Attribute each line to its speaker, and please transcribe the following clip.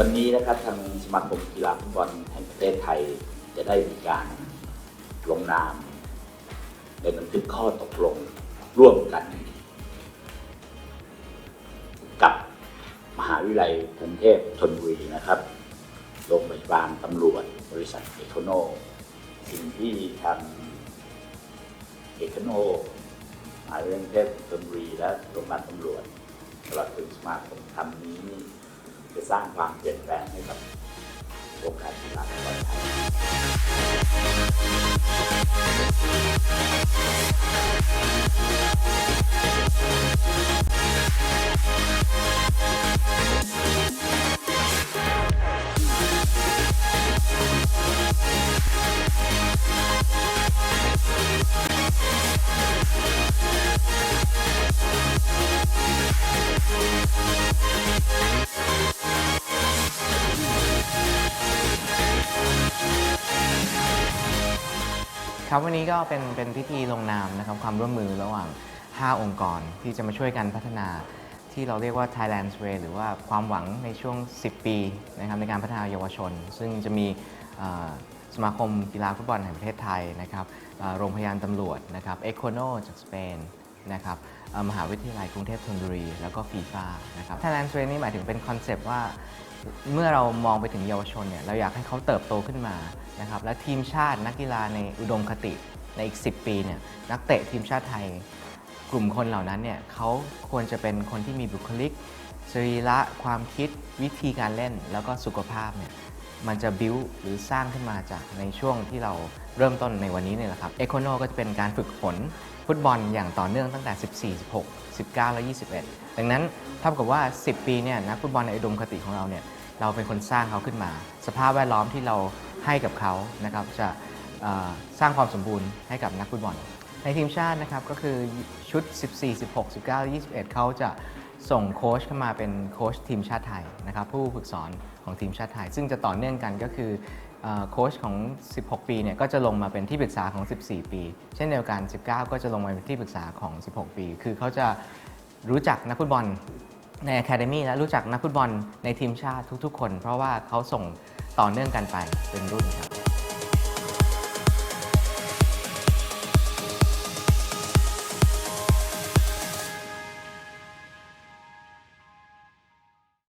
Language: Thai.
Speaker 1: วันนี้นะครับทางสมาคมกีฬาฟุตบอลแห่งประเทศไทยจะได้มีการลงนามเป็นบันทึกข้อตกลงร่วมกัน กับมหาวิทยาลัยกรุงเทพธนบุรีนะครับโรงพยาบาลตำรวจ บริษัทเอโคโน สิ่งที่ทางเอโคโนมหาวิทยาลัยกรุงเทพธนบุรีและโรงพยาบาลตำรวจตลอดถึงสมาคมทำนี้นี่ จะสร้างความเปลี่ยนแปลงให้กับวงการกีฬาของไทย
Speaker 2: ครับวันนี้ก็เป็นเป็นพิธีลงนามนะครับความร่วมมือระหว่าง 5 องค์กรที่จะมาช่วยกันพัฒนาที่เราเรียกว่า Thailand's Way หรือว่าความหวังในช่วง 10 ปีนะครับในการพัฒนาเยาวชน ซึ่งจะมีสมาคมกีฬาฟุตบอลแห่งประเทศไทยนะครับโรงพยาบาลตำรวจนะครับเอโคโนจากสเปนนะครับ มหาวิทยาลัยกรุงเทพธนบุรี แล้วก็ฟีฟ่านะครับ Thailand's Way นี่หมายถึงเป็นคอนเซปต์ว่า เมื่อเรามองไปถึงเยาวชนเนี่ยเราอยากให้เขาเติบโตขึ้นมานะครับและทีมชาตินักกีฬาในอุดมคติในอีก 10 ปีเนี่ยนักเตะทีมชาติไทย กลุ่มคนเหล่านั้นเนี่ยเขาควรจะเป็นคนที่มีบุคลิกสรีระความคิดวิธีการเล่นแล้วก็สุขภาพเนี่ยมันจะบิวหรือสร้างขึ้นมาจากในช่วงที่เราเริ่มต้นในวันนี้เนี่ยแหละครับเอโคโนก็จะเป็นการฝึกฝน ฟุตบอลอย่างต่อเนื่องตั้งแต่ 14 16 19 และ 21 ดังนั้นเท่ากับว่า 10 ปีเนี่ยนักฟุตบอลในอุดมคติของเราเนี่ยเราเป็นคนสร้างเขาขึ้นมา สภาพแวดล้อมที่เราให้กับเขานะครับจะสร้างความสมบูรณ์ให้กับนักฟุตบอล ในทีมชาตินะครับก็คือชุด 14 16 19 21 เขาจะ ส่งโค้ชเข้ามาเป็นโค้ชทีมชาติไทยนะครับผู้ฝึกสอนของทีมชาติไทย ซึ่งจะต่อเนื่องกันก็คือโค้ชของ 16 ปีเนี่ยก็จะลงมาเป็นที่ปรึกษาของ 14 ปี เช่นเดียวกัน 19 ก็จะลงมาเป็นที่ปรึกษาของ 16 ปี คือเขาจะรู้จักนักฟุตบอลใน Academy และรู้จักนักฟุตบอลในทีมชาติทุกๆ คน เพราะว่าเขาส่งต่อเนื่องกันไปเป็นรุ่นครับ